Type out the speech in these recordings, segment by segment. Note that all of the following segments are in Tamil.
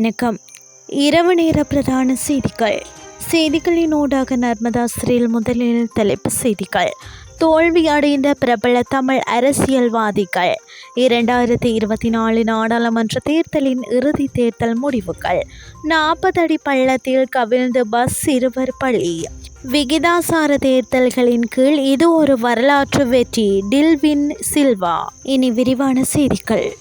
வணக்கம். இரவு நேர பிரதான செய்திகள். செய்திகளின் ஊடாக நர்மதா ஸ்ரீல் முதலில் தலைப்பு செய்திகள். தோல்வி அடைந்த பிரபல தமிழ் அரசியல்வாதிகள். இரண்டாயிரத்தி இருபத்தி நாலு நாடாளுமன்ற தேர்தலின் இறுதி தேர்தல் முடிவுகள். நாற்பது அடி பள்ளத்தில் கவிழ்ந்து பஸ் இருவர் பள்ளி விகிதாசார தேர்தல்களின் கீழ் இது ஒரு வரலாற்று வெற்றி. டில்வின் சில்வா. இனி விரிவான செய்திகள்.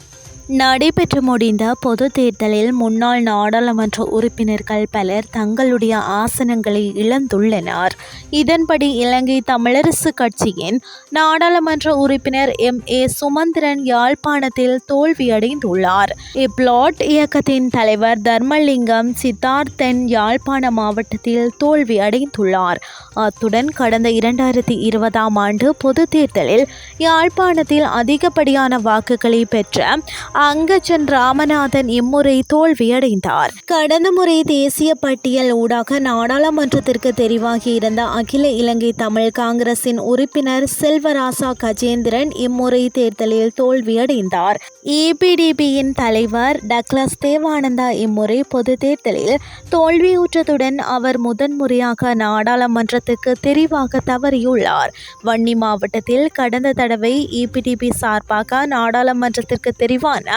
நடைபெற்று முடிந்த பொது தேர்தலில் முன்னாள் நாடாளுமன்ற உறுப்பினர்கள் பலர் தங்களுடைய ஆசனங்களை இழந்துள்ளனர். இதன்படி இலங்கை தமிழரசு கட்சியின் நாடாளுமன்ற உறுப்பினர் எம். ஏ. சுமந்திரன் யாழ்ப்பாணத்தில் தோல்வியடைந்துள்ளார். இப்ளாட் இயக்கத்தின் தலைவர் தர்மலிங்கம் சித்தார்த்தன் யாழ்ப்பாண மாவட்டத்தில் தோல்வியடைந்துள்ளார். அத்துடன் கடந்த இரண்டாயிரத்தி இருபதாம் ஆண்டு பொது தேர்தலில் யாழ்ப்பாணத்தில் அதிகப்படியான வாக்குகளை பெற்ற அங்கச்சன் ராமநாதன் இம்முறை தோல்வியடைந்தார். கடந்த முறை தேசிய பட்டியல் ஊடாக நாடாளுமன்றத்திற்கு தெரிவாகி இருந்த அகில இலங்கை தமிழ் காங்கிரசின் உறுப்பினர் செல்வராசா கஜேந்திரன் இம்முறை தேர்தலில் தோல்வியடைந்தார். இபிடிபியின் தலைவர் டக்ளஸ் தேவானந்தா இம்முறை பொது தேர்தலில் தோல்வியுற்றதுடன் அவர் முதன்முறையாக நாடாளுமன்றத்துக்கு தெரிவாக தவறியுள்ளார். வன்னி மாவட்டத்தில் கடந்த தடவை இபிடிபி சார்பாக நாடாளுமன்றத்திற்கு தெரிவான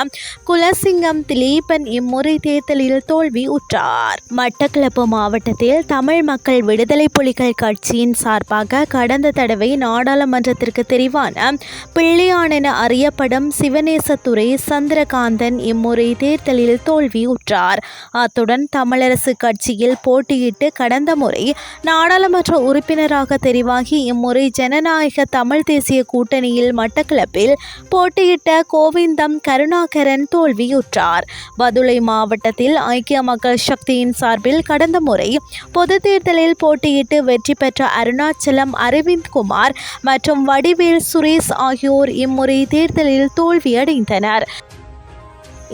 குலசிங்கம் திலீபன் இம்முறை தேர்தலில் தோல்வி உற்றார். மட்டக்களப்பு மாவட்டத்தில் தமிழ் மக்கள் விடுதலை புலிகள் கட்சியின் சார்பாக கடந்த தடவை நாடாளுமன்றத்திற்கு தெரிவான பிள்ளையான் என அறியப்படும் சிவநேசத்துறை சந்திரகாந்தன் இம்முறை தேர்தலில் தோல்வி உற்றார். அத்துடன் தமிழரசு கட்சியில் போட்டியிட்டு கடந்த முறை நாடாளுமன்ற உறுப்பினராக தெரிவாகி இம்முறை ஜனநாயக தமிழ் தேசிய கூட்டணியில் மட்டக்களப்பில் போட்டியிட்ட கோவிந்தம் கருணா பிரபாகரன் தோல்வியுற்றார். பதுளை மாவட்டத்தில் ஐக்கிய மக்கள் சக்தியின் சார்பில் கடந்த முறை பொது தேர்தலில் போட்டியிட்டு வெற்றி பெற்ற அருணாச்சலம் அரவிந்த் குமார் மற்றும் வடிவேல் சுரேஷ் ஆகியோர் இம்முறை தேர்தலில் தோல்வியடைந்தனர்.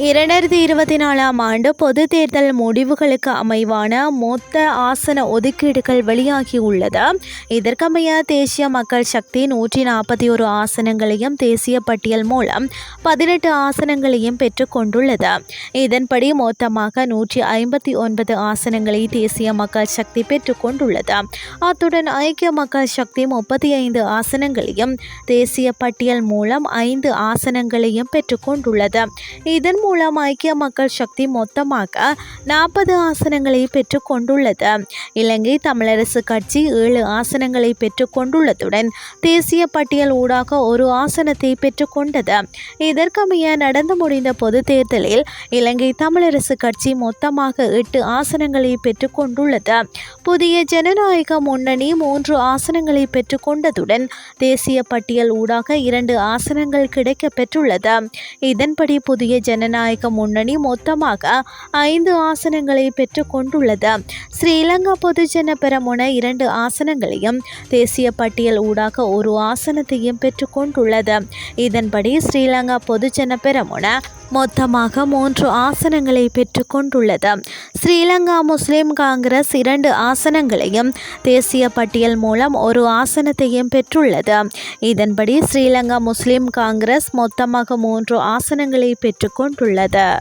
இரண்டாயிரத்தி இருபத்தி நாலாம் ஆண்டு பொது தேர்தல் முடிவுகளுக்கு அமைவான மொத்த ஆசன ஒதுக்கீடுகள் வெளியாகியுள்ளது. இதற்கமைய தேசிய மக்கள் சக்தி நூற்றி நாற்பத்தி ஒரு ஆசனங்களையும் தேசிய பட்டியல் மூலம் பதினெட்டு ஆசனங்களையும் பெற்றுக்கொண்டுள்ளது இதன்படி மொத்தமாக நூற்றி ஐம்பத்தி ஒன்பது ஆசனங்களை தேசிய மக்கள் சக்தி பெற்றுக்கொண்டுள்ளது அத்துடன் ஐக்கிய மக்கள் சக்தி முப்பத்தி ஐந்து ஆசனங்களையும் தேசிய பட்டியல் மூலம் ஐந்து ஆசனங்களையும் பெற்றுக்கொண்டுள்ளது இதன் மூலம் ஐக்கிய மக்கள் சக்தி மொத்தமாக நாற்பது ஆசனங்களை பெற்றுக்கொண்டுள்ளது. இலங்கை தமிழரசு கட்சி ஏழு ஆசனங்களை பெற்றுக்கொண்டுள்ளதுடன் தேசிய பட்டியல் ஊடாக ஒரு ஆசனத்தை பெற்றுக்கொண்டது. இதற்கமைய நடந்து முடிந்த பொது தேர்தலில் இலங்கை தமிழரசு கட்சி மொத்தமாக எட்டு ஆசனங்களை பெற்றுக்கொண்டுள்ளது. புதிய ஜனநாயக முன்னணி மூன்று ஆசனங்களை பெற்றுக்கொண்டதுடன் தேசிய பட்டியல் ஊடாக இரண்டு ஆசனங்கள் கிடைக்க பெற்றுள்ளது இதன்படி புதிய ஜன ஜனநாயக முன்னணி மொத்தமாக ஐந்து ஆசனங்களை பெற்றுக்கொண்டுள்ளது ஸ்ரீலங்கா பொதுஜன பெரமுன இரண்டு ஆசனங்களையும் தேசிய பட்டியல் ஊடாக ஒரு ஆசனத்தையும் பெற்றுக்கொண்டுள்ளது இதன்படி ஸ்ரீலங்கா பொதுஜன பெரமுன மொத்தமாக மூன்று ஆசனங்களை பெற்றுக்கொண்டுள்ளது. ஸ்ரீலங்கா முஸ்லிம் காங்கிரஸ் இரண்டு ஆசனங்களையும் தேசிய பட்டியல் மூலம் ஒரு ஆசனத்தையும் பெற்றுள்ளது. இதன்படி ஸ்ரீலங்கா முஸ்லிம் காங்கிரஸ் மொத்தமாக மூன்று ஆசனங்களை பெற்றுக்கொண்டுள்ளது.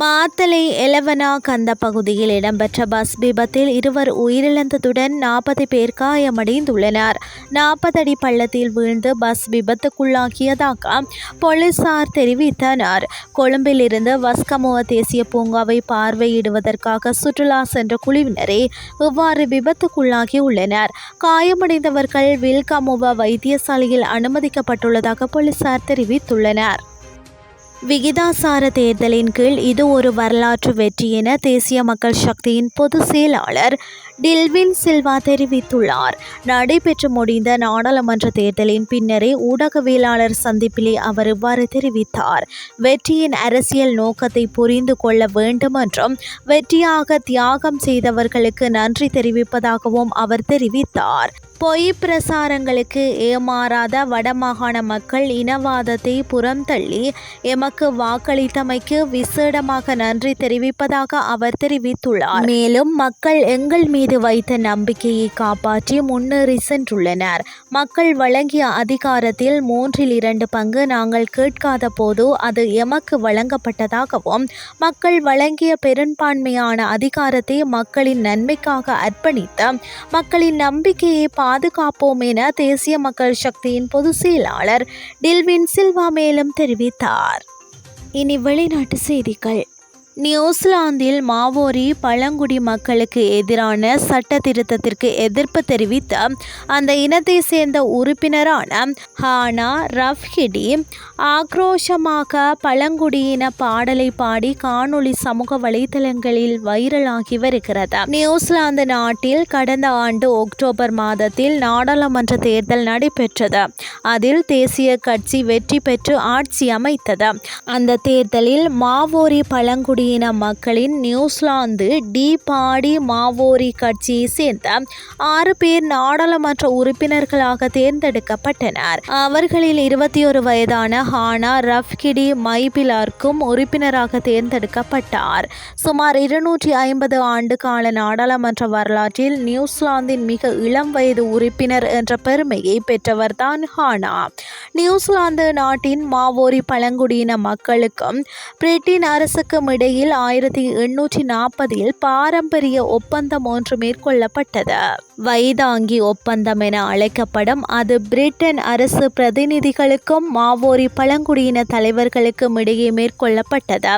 மாத்தலை எலவனா கந்த பகுதியில் இடம்பெற்ற பஸ் விபத்தில் இருவர் உயிரிழந்ததுடன் நாற்பது பேர் காயமடைந்துள்ளனர். நாற்பது அடி பள்ளத்தில் வீழ்ந்து பஸ் விபத்துக்குள்ளாகியதாக போலீசார் தெரிவித்தனர். கொழும்பிலிருந்து வஸ்கமுவ தேசிய பூங்காவை பார்வையிடுவதற்காக சுற்றுலா சென்ற குழுவினரே இவ்வாறு விபத்துக்குள்ளாகி உள்ளனர் காயமடைந்தவர்கள் வில்கமுவ வைத்தியசாலையில் அனுமதிக்கப்பட்டுள்ளதாக போலீசார் தெரிவித்துள்ளனர். விகிதாசார தேர்தலின் கீழ் இது ஒரு வரலாற்று வெற்றி என தேசிய மக்கள் சக்தியின் பொதுச் செயலாளர் டில்வின் சில்வா தெரிவித்துள்ளார். நடைபெற்று முடிந்த நாடாளுமன்ற தேர்தலின் பின்னரே ஊடகவியலாளர் சந்திப்பிலே அவர் இவ்வாறு தெரிவித்தார். வெற்றியின் அரசியல் நோக்கத்தை புரிந்து கொள்ள வேண்டும் என்றும் வெற்றியாக தியாகம் செய்தவர்களுக்கு நன்றி தெரிவிப்பதாகவும் அவர் தெரிவித்தார். பொய் பிரசாரங்களுக்கு ஏமாறாத வடமாகாண மக்கள் இனவாதத்தை புறந்தள்ளி எமக்கு வாக்களித்தமைக்கு விசேடமாக நன்றி தெரிவிப்பதாக அவர் தெரிவித்துள்ளார். மேலும் மக்கள் எங்கள் மீது வைத்த நம்பிக்கையை காப்பாற்றி முன்னேறி சென்றுள்ளனர். மக்கள் வழங்கிய அதிகாரத்தில் மூன்றில் இரண்டு பங்கு நாங்கள் கேட்காத போது அது எமக்கு வழங்கப்பட்டதாகவும் மக்கள் வழங்கிய பெரும்பான்மையான அதிகாரத்தை மக்களின் நன்மைக்காக அர்ப்பணித்த மக்களின் நம்பிக்கையை பாதுகாப்போம் என தேசிய மக்கள் சக்தியின் பொதுச் செயலாளர் டில்வின் சில்வா மேலும் தெரிவித்தார். இனி வெளிநாட்டு செய்திகள். நியூசிலாந்தில் மாவோரி பழங்குடி மக்களுக்கு எதிரான சட்ட திருத்தத்திற்கு எதிர்ப்பு தெரிவித்த அந்த இனத்தை சேர்ந்த உறுப்பினரான ஹானா ரஃப்ஹிடி ஆக்ரோஷமாக பழங்குடியின பாடலை பாடி காணொளி சமூக வலைதளங்களில் வைரலாகி வருகிறது. நியூசிலாந்து நாட்டில் கடந்த ஆண்டு அக்டோபர் மாதத்தில் நாடாளுமன்ற தேர்தல் நடைபெற்றது. அதில் தேசிய கட்சி வெற்றி பெற்று ஆட்சி அமைத்தது. அந்த தேர்தலில் மாவோரி பழங்குடி பழங்குடியின மக்களின் நியூசிலாந்து டி பாடி மாவோரி கட்சியை சேர்ந்த ஆறு பேர் நாடாளுமன்ற உறுப்பினர்களாக தேர்ந்தெடுக்கப்பட்டனர். அவர்களில் இருபத்தி ஒரு வயதான ஹானா ரஃப்கிடி மைபிலார்க்கும் உறுப்பினராக தேர்ந்தெடுக்கப்பட்டார். சுமார் இருநூற்றி ஐம்பது ஆண்டு கால நாடாளுமன்ற வரலாற்றில் நியூசிலாந்தின் மிக இளம் வயது உறுப்பினர் என்ற பெருமையை பெற்றவர்தான் ஹானா. நியூசிலாந்து நாட்டின் மாவோரி பழங்குடியின மக்களுக்கும் பிரிட்டன் அரசுக்கும் இடையே இடையில் ஆயிரத்தி எண்ணூற்றி நாற்பதில் பாரம்பரிய ஒப்பந்தம் ஒன்று மேற்கொள்ளப்பட்டது. வைதாங்கி ஒப்பந்தம் என அழைக்கப்படும் அது பிரிட்டன் அரசு பிரதிநிதிகளுக்கும் மாவோரி பழங்குடியின தலைவர்களுக்கும் இடையே மேற்கொள்ளப்பட்டது.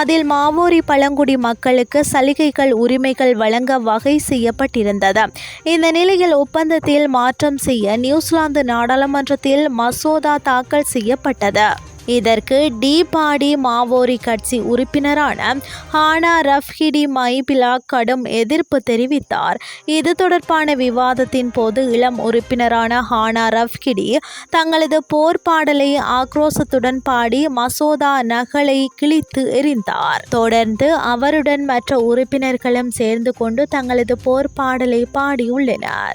அதில் மாவோரி பழங்குடி மக்களுக்கு சலுகைகள் உரிமைகள் வழங்க வகை செய்யப்பட்டிருந்தது. இந்த நிலையில் ஒப்பந்தத்தில் மாற்றம் செய்ய நியூசிலாந்து நாடாளுமன்றத்தில் மசோதா தாக்கல் செய்யப்பட்டது. இதற்கு டி பாடி மாவோரி கட்சி உறுப்பினரான ஹானா ரஃப்ஹிடி மைபிலா கடும் எதிர்ப்பு தெரிவித்தார். இது தொடர்பான விவாதத்தின் போது இளம் உறுப்பினரான ஹானா ரஃப்கிடி தங்களது போர் பாடலை ஆக்ரோசத்துடன் பாடி மசோதா நகலை கிழித்து எறிந்தார். தொடர்ந்து அவருடன் மற்ற உறுப்பினர்களும் சேர்ந்து கொண்டு தங்களது போர் பாடலை பாடியுள்ளனர்.